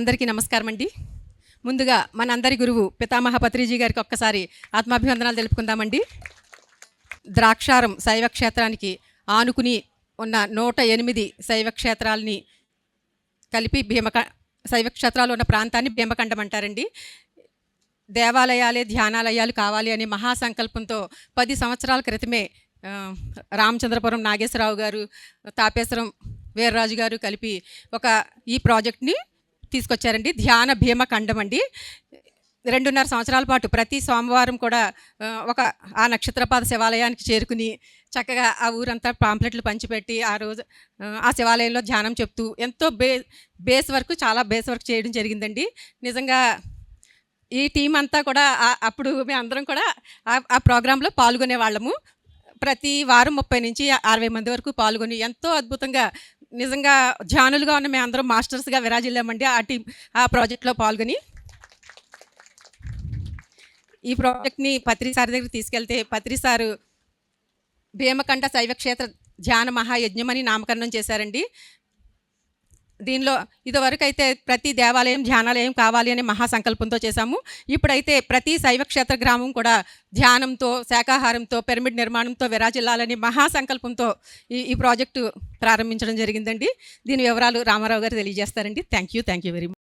అందరికీ నమస్కారం అండి. ముందుగా మనందరి గురువు పితామహ పత్రిజీ గారికి ఒక్కసారి ఆత్మాభివందనాలు తెలుపుకుందామండి. ద్రాక్షారం శైవ క్షేత్రానికి ఆనుకుని ఉన్న నూట ఎనిమిది శైవ క్షేత్రాలని కలిపి భీమక శైవ క్షేత్రాలు ఉన్న ప్రాంతాన్ని భీమఖండం అంటారండి. దేవాలయాలే ధ్యానాలయాలు కావాలి అనే మహాసంకల్పంతో పది సంవత్సరాల క్రితమే రామచంద్రపురం నాగేశ్వరరావు గారు తాపేశ్వరం వీర్రాజు గారు కలిపి ఒక ఈ ప్రాజెక్ట్ని తీసుకొచ్చారండి. ధ్యాన భీమఖండం అండి. రెండున్నర సంవత్సరాల పాటు ప్రతి సోమవారం కూడా ఒక ఆ నక్షత్రపాద శివాలయానికి చేరుకుని చక్కగా ఆ ఊరంతా పాంప్లెట్లు పంచిపెట్టి ఆ రోజు ఆ, శివాలయంలో ధ్యానం చెప్తూ ఎంతో బే బేస్ వర్క్ చాలా బేస్ వర్క్ చేయడం జరిగిందండి. నిజంగా ఈ టీం అంతా కూడా అప్పుడు మేము అందరం కూడా ఆ ప్రోగ్రాంలో పాల్గొనే వాళ్ళము ప్రతి వారం ముప్పై నుంచి అరవై మంది వరకు పాల్గొని ఎంతో అద్భుతంగా నిజంగా ధ్యానులుగా ఉన్న మేము అందరం మాస్టర్స్గా విరాజిల్లామండి. ఆ టీం ఆ ప్రాజెక్ట్లో పాల్గొని ఈ ప్రాజెక్ట్ని పత్రి సార్ దగ్గరికి తీసుకెళ్తే పత్రి సారు భీమకంఠ శైవక్షేత్ర ధ్యాన మహాయజ్ఞమని నామకరణం చేశారండి. దీనిలో ఇదివరకు అయితే ప్రతి దేవాలయం ధ్యానాలయం కావాలి అనే మహాసంకల్పంతో చేశాము. ఇప్పుడైతే ప్రతి శైవక్షేత్ర గ్రామం కూడా ధ్యానంతో శాకాహారంతో పిరమిడ్ నిర్మాణంతో విరాజిల్లాలని మహాసంకల్పంతో ఈ ఈ ప్రాజెక్టు ప్రారంభించడం జరిగిందండి. దీని వివరాలు రామారావు గారు తెలియజేస్తారండి. Thank you thank you very much